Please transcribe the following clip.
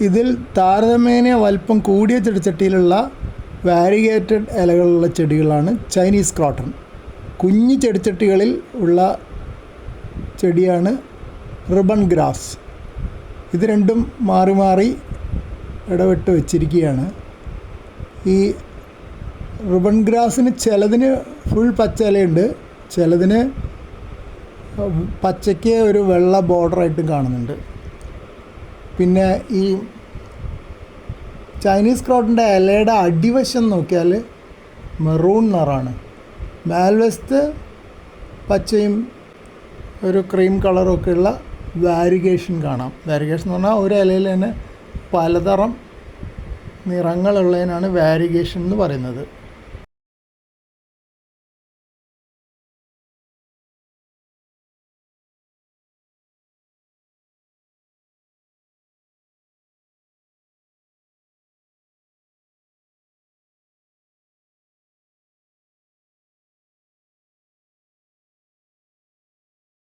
ഇതിൽ താരതമ്യേന വലിപ്പം കൂടിയ ചെടിച്ചട്ടിയിലുള്ള വാരിഗേറ്റഡ് ഇലകളുള്ള ചെടികളാണ് ചൈനീസ് ക്രോട്ടൺ കുഞ്ഞു ചെടിച്ചട്ടികളിൽ ഉള്ള ചെടിയാണ് റിബൺ ഗ്രാസ്. ഇത് രണ്ടും മാറി മാറി ഇടവിട്ട് വെച്ചിരിക്കുകയാണ്. ഈ റിബൺ ഗ്രാസിന് ചിലതിന് ഫുൾ പച്ച ഇലയുണ്ട്. ചിലതിന് പച്ചയ്ക്ക് ഒരു വെള്ള ബോർഡറായിട്ടും കാണുന്നുണ്ട്. പിന്നെ ഈ ചൈനീസ് ക്രോട്ടിന്റെ ഇലയുടെ അടിവശം നോക്കിയാൽ മെറൂൺ നിറാണ് മേൽവശത്ത് പച്ചയും ഒരു ക്രീം കളറും ഉള്ള വാരിഗേഷൻ കാണാം. വാരിഗേഷൻ എന്ന് പറഞ്ഞാൽ ഒരു ഇലയിൽ തന്നെ പലതരം നിറങ്ങളുള്ളതിനാണ് വാരിഗേഷൻ എന്ന് പറയുന്നത്.